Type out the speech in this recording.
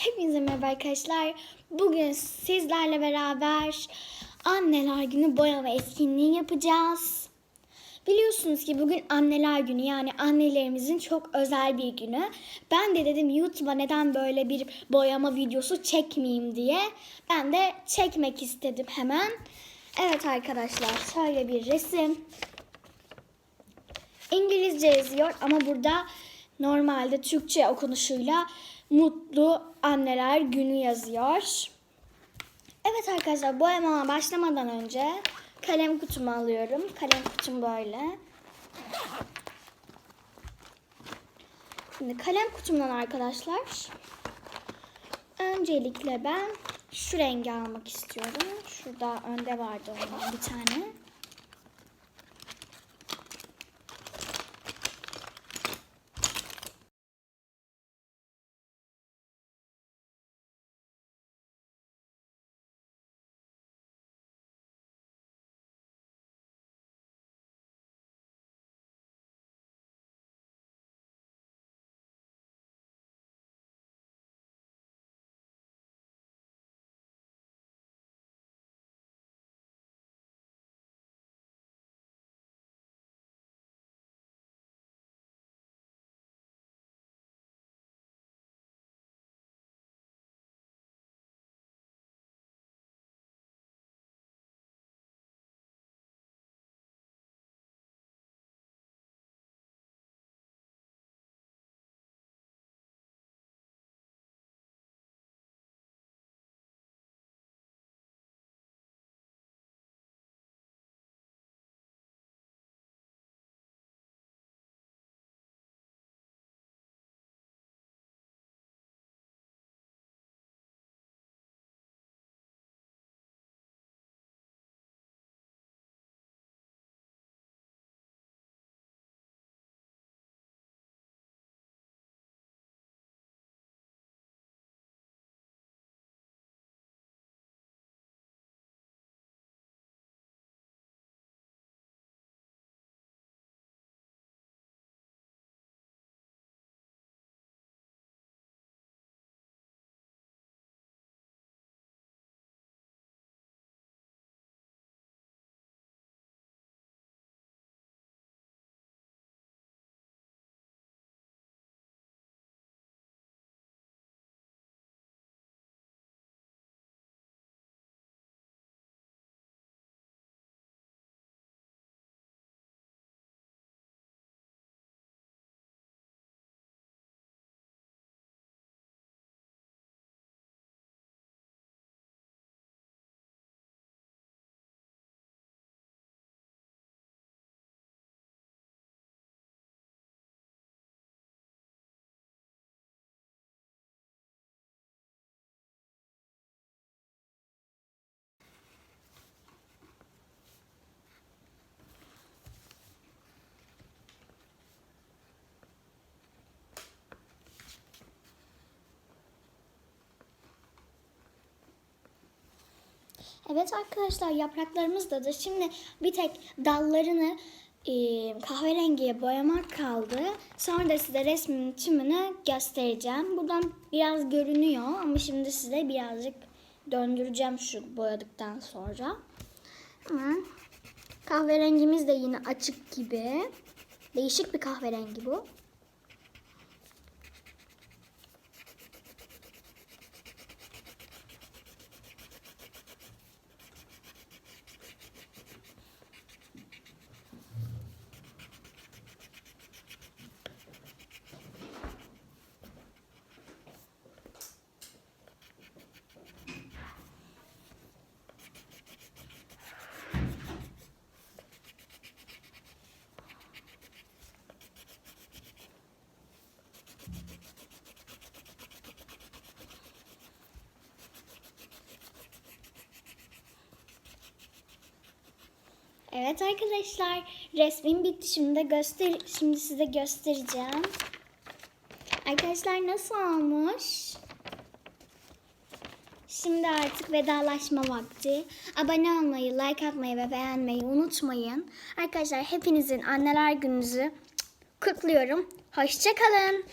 Hepinize merhaba arkadaşlar. Bugün sizlerle beraber Anneler Günü boyama etkinliği yapacağız. Biliyorsunuz ki bugün Anneler Günü yani annelerimizin çok özel bir günü. Ben de dedim YouTube'a neden böyle bir boyama videosu çekmeyeyim diye. Ben de çekmek istedim hemen. Evet arkadaşlar şöyle bir resim. İngilizce yazıyor ama burada normalde Türkçe okunuşuyla Mutlu Anneler Günü yazıyor. Evet arkadaşlar boyamama başlamadan önce kalem kutumu alıyorum. Kalem kutum böyle. Şimdi kalem kutumdan arkadaşlar öncelikle ben şu rengi almak istiyorum. Şurada önde vardı ondan bir tane. Evet arkadaşlar yapraklarımız da da şimdi bir tek dallarını e, kahverengiye boyamak kaldı. Sonra da size resmin tümünü göstereceğim. Buradan biraz görünüyor ama şimdi size birazcık döndüreceğim şu boyadıktan sonra. Hemen. Kahverengimiz de yine açık gibi. Değişik bir kahverengi bu. Evet arkadaşlar resmim bitti şimdi göster şimdi size göstereceğim. Arkadaşlar nasıl olmuş? Şimdi artık vedalaşma vakti. Abone olmayı, like atmayı ve beğenmeyi unutmayın. Arkadaşlar hepinizin anneler gününüzü kutluyorum. Hoşçakalın.